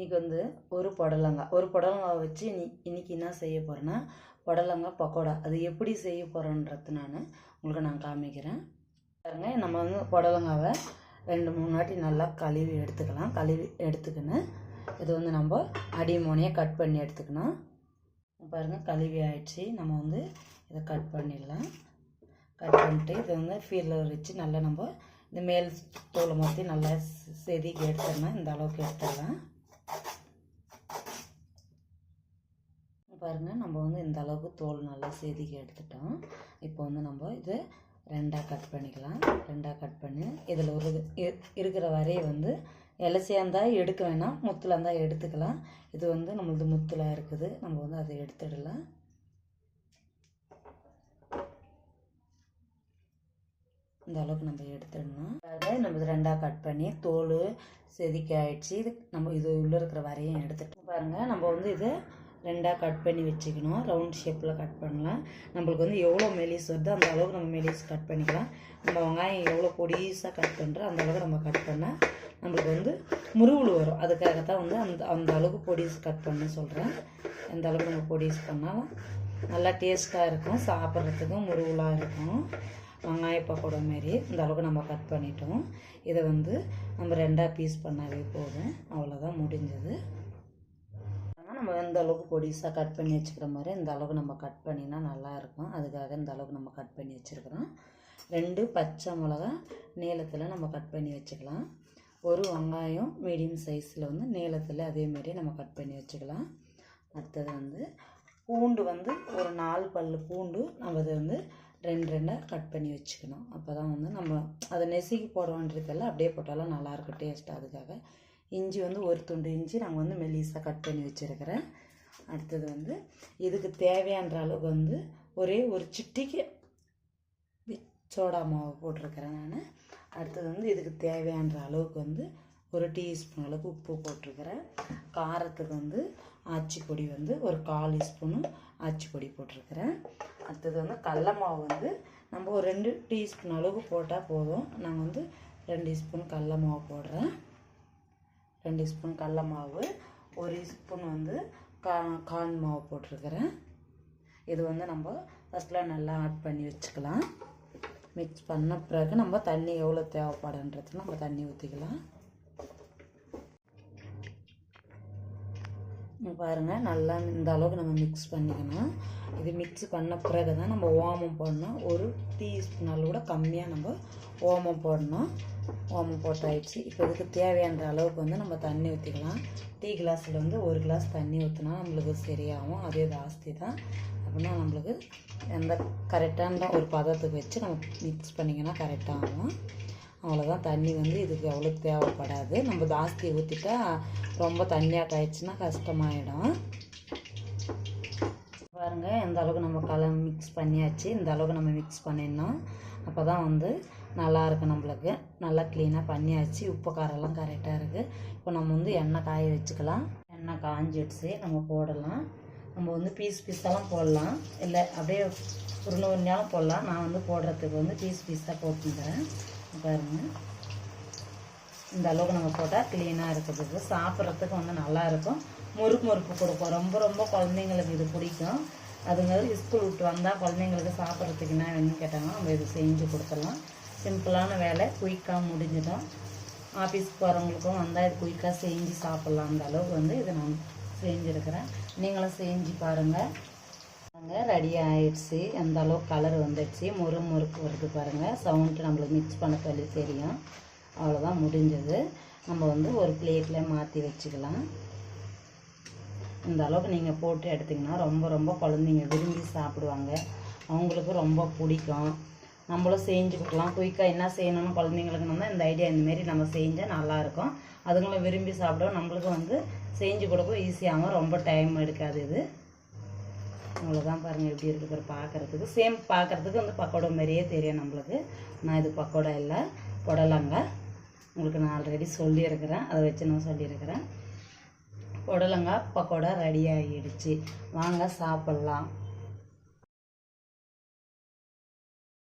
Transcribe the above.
இன்றைக்கி வந்து ஒரு புடலங்காய் ஒரு புடலங்காவை வச்சு இன்னி இன்றைக்கி என்ன செய்ய போகிறேன்னா புடலங்காய் பக்கோடா அது எப்படி செய்ய போகிறோன்றது நான் உங்களுக்கு நான் காமிக்கிறேன். பாருங்க நம்ம வந்து புடலங்காவை ரெண்டு மூணு வாட்டி நல்லா கழுவி எடுத்துக்கலாம். கழுவி எடுத்துக்கின்னு இது வந்து நம்ம அடிமோனையாக கட் பண்ணி எடுத்துக்கணும். பாருங்கள் கழுவி ஆயிடுச்சு. நம்ம வந்து இதை கட் பண்ணிடலாம். கட் பண்ணிட்டு இதை வந்து ஃபீலர் வச்சு நல்லா நம்ம இந்த மேல் தோலை மாற்றி நல்லா செதுக்கி எடுத்துடலாம் இந்த அளவுக்கு எடுத்துடலாம். பாருங்கள் நம்ம வந்து இந்த அளவுக்கு தோல் நல்லா செதுக்கி எடுத்துட்டோம். இப்போ வந்து நம்ம இது ரெண்டாக கட் பண்ணிக்கலாம். ரெண்டாக கட் பண்ணி இதில் ஒரு இருக்கிற வரையை வந்து இலசியாக இருந்தால் எடுக்க வேணாம் முத்தில் இருந்தால் எடுத்துக்கலாம். இது வந்து நம்மளது முத்தில் இருக்குது. நம்ம வந்து அதை எடுத்துடலாம். இந்த அளவுக்கு நம்ம எடுத்துடணும். அதை நம்ம இது ரெண்டாக கட் பண்ணி தோல் செதுக்கி ஆயிடுச்சு. இது நம்ம இது உள்ளே இருக்கிற வரையும் எடுத்துட்டு பாருங்கள் நம்ம வந்து இது ரெண்டாக கட் பண்ணி வச்சுக்கணும். ரவுண்ட் ஷேப்பில் கட் பண்ணலாம். நம்மளுக்கு வந்து எவ்வளோ மெலிஸ் வருதோ அந்த அளவுக்கு நம்ம மெலிஸ் கட் பண்ணிக்கலாம். நம்ம வெங்காயம் எவ்வளோ பொடிசாக கட் பண்ணுறோம் அந்த அளவுக்கு நம்ம கட் பண்ணால் நம்மளுக்கு வந்து முருகுல் வரும். அதுக்காகத்தான் வந்து அந்த அந்த அளவுக்கு பொடிஸ் கட் பண்ண சொல்கிறேன் எந்த அளவுக்கு நம்ம பொடிஸ் பண்ணாலும் நல்லா டேஸ்ட்டாக இருக்கும். சாப்பிட்றதுக்கும் முருகுலாக இருக்கும். வெங்காய பக்கோடா மாரி இந்த அளவுக்கு நம்ம கட் பண்ணிட்டோம். இதை வந்து நம்ம ரெண்டாக பீஸ் பண்ணாவே போதும். அவ்வளோதான் முடிஞ்சது. நம்ம எந்த அளவுக்கு பொடிசாக கட் பண்ணி வச்சுக்கிற மாதிரி இந்த அளவுக்கு நம்ம கட் பண்ணினா நல்லாயிருக்கும் அதுக்காக இந்த அளவுக்கு நம்ம கட் பண்ணி வச்சுருக்குறோம். ரெண்டு பச்சை மிளகா நீளத்தில் நம்ம கட் பண்ணி வச்சுக்கலாம். ஒரு வெங்காயம் மீடியம் சைஸில் வந்து நீளத்தில் அதேமாரி நம்ம கட் பண்ணி வச்சுக்கலாம். அடுத்தது வந்து பூண்டு வந்து ஒரு நாலு பல் பூண்டு நம்ம அதை வந்து ரெண்டு ரெண்டாக கட் பண்ணி வச்சுக்கணும். அப்போ தான் வந்து நம்ம அதை நெசுக்கி போடுவோன்றதில்ல அப்படியே போட்டாலும் நல்லாயிருக்கும் டேஸ்ட். அதுக்காக இஞ்சி வந்து ஒரு துண்டு இஞ்சி நாங்கள் வந்து மெல்லிஸாக கட் பண்ணி வச்சுருக்கிறேன். அடுத்தது வந்து இதுக்கு தேவையான அளவுக்கு வந்து ஒரே ஒரு சிட்டிக்கு சோடா மாவு போட்டிருக்கிறேன் நான். அடுத்தது வந்து இதுக்கு தேவையான அளவுக்கு வந்து ஒரு டீஸ்பூன் அளவுக்கு உப்பு போட்டிருக்கிறேன். காரத்துக்கு வந்து ஆச்சிப்பொடி வந்து ஒரு கால் ஸ்பூனு ஆச்சிப்பொடி போட்டிருக்கிறேன். அடுத்தது வந்து கடல மாவு வந்து நம்ம ஒரு ரெண்டு டீஸ்பூன் அளவுக்கு போட்டால் போதும். நான் வந்து ரெண்டு ஸ்பூன் கடல மாவு போடுறேன். ரெண்டு ஸ்பூன் கடல மாவு ஒரு ஸ்பூன் வந்து கா கார்ன் மாவு போட்டிருக்கிறேன். இது வந்து நம்ம ஃபஸ்ட்டில் நல்லா ஆட் பண்ணி வச்சுக்கலாம். மிக்ஸ் பண்ண பிறகு நம்ம தண்ணி எவ்வளோ தேவைப்படுன்றது நம்ம தண்ணி ஊற்றிக்கலாம் பாருங்கள் நல்லா இந்த அளவுக்கு நம்ம மிக்ஸ் பண்ணிக்கணும். இது மிக்ஸ் பண்ண பிறகு தான் நம்ம ஓமம் போடணும் ஒரு டீஸ்பூன் அளவு கூட கம்மியாக நம்ம ஓமம் போடணும் ஓமம் போட்டாயிடுச்சு இப்போ இதுக்கு தேவையான அளவுக்கு வந்து நம்ம தண்ணி ஊற்றிக்கலாம் டீ கிளாஸில் வந்து ஒரு கிளாஸ் தண்ணி ஊற்றினா நம்மளுக்கு சரியாகும். அதே ஜாஸ்தி தான். அப்படின்னா நம்மளுக்கு எந்த கரெக்டான ஒரு பதத்துக்கு வச்சு நம்ம மிக்ஸ் பண்ணிங்கன்னா கரெக்டாகும் அவ்வளோதான் தண்ணி வந்து இதுக்கு அவ்வளோ தேவைப்படாது. நம்ம ஜாஸ்தி ஊற்றிட்டா ரொம்ப தண்ணியாக ஆயிடுச்சுன்னா கஷ்டமாயிடும். பாருங்கள் எந்த அளவுக்கு நம்ம கலர் மிக்ஸ் பண்ணியாச்சு. இந்த அளவுக்கு நம்ம மிக்ஸ் பண்ணிடணும். அப்போ தான் வந்து நல்லாயிருக்கு நம்மளுக்கு. நல்லா க்ளீனாக பண்ணியாச்சு. உப்பு காரெல்லாம் கரெக்டாக இருக்குது இப்போ நம்ம வந்து எண்ணெய் காய வச்சுக்கலாம். எண்ணெய் காஞ்சிடுச்சு. நம்ம போடலாம். நம்ம வந்து பீஸ் பீஸெல்லாம் போடலாம். இல்லை அப்படியே ஒரு உருண்டையாலும் போடலாம். நான் வந்து போடுறதுக்கு வந்து பீஸ் பீஸாக போட்டுக்கிறேன் பாருங்க. இந்த அளவுக்கு நம்ம போட்டால் க்ளீனாக இருக்கிறதுக்கு சாப்பிட்றதுக்கு வந்து நல்லா இருக்கும். முறுக்கு முறுக்கு கொடுக்கும் ரொம்ப ரொம்ப குழந்தைங்களுக்கு இது பிடிக்கும். அதுங்க ஸ்கூல் விட்டு வந்தால் குழந்தைங்களுக்கு சாப்பிட்றதுக்கு என்ன வேணும்னு கேட்டாங்கன்னா நம்ம இது செஞ்சு கொடுத்துடலாம். சிம்பிளான வேலை. குயிக்காக முடிஞ்சிடும். ஆஃபீஸ்க்கு போகிறவங்களுக்கும் வந்தால் இது குயிக்காக செஞ்சு சாப்பிட்லாம். அந்த அளவுக்கு வந்து இதை நான் செஞ்சுருக்கிறேன். நீங்களும் செஞ்சு பாருங்கள் பாருங்க ரெடி ஆயிடுச்சு. அந்த அளவுக்கு கலர் வந்துடுச்சு. முறு முறுக்கு வருது பாருங்கள் சவுண்டு நம்மளுக்கு மிக்ஸ் பண்ண சொல்லி தெரியும். அவ்வளோதான் முடிஞ்சது. நம்ம வந்து ஒரு பிளேட்டில் மாற்றி வச்சுக்கலாம். இந்த அளவுக்கு நீங்கள் போட்டு எடுத்திங்கன்னா ரொம்ப ரொம்ப குழந்தைங்க விரும்பி சாப்பிடுவாங்க. அவங்களுக்கு ரொம்ப பிடிக்கும். நம்மளும் செஞ்சு கொடுக்கலாம். குயிக்காக என்ன செய்யணும்னு குழந்தைங்களுக்கு நம்ம இந்த ஐடியா இந்தமாரி நம்ம செஞ்சால் நல்லாயிருக்கும் அதுங்களும் விரும்பி சாப்பிடுவோம் நம்மளுக்கும் வந்து செஞ்சு கொடுக்கும் ஈஸியாகவும் ரொம்ப டைம் எடுக்காது இது. அவ்வளோதான் பாருங்கள் எப்படி இருக்குது பாரு பார்க்குறதுக்கு சேம் பார்க்குறதுக்கு வந்து பக்கோடா மாதிரியே தெரியும் நம்மளுக்கு. நான் இது பக்கோடா இல்லை புடலங்க. உங்களுக்கு நான் ஆல்ரெடி சொல்லியிருக்கிறேன். அதை வச்சு நான் சொல்லியிருக்கிறேன். புடலங்காய் பக்கோடா ரெடி ஆகிடுச்சு. வாங்க சாப்பிட்லாம்.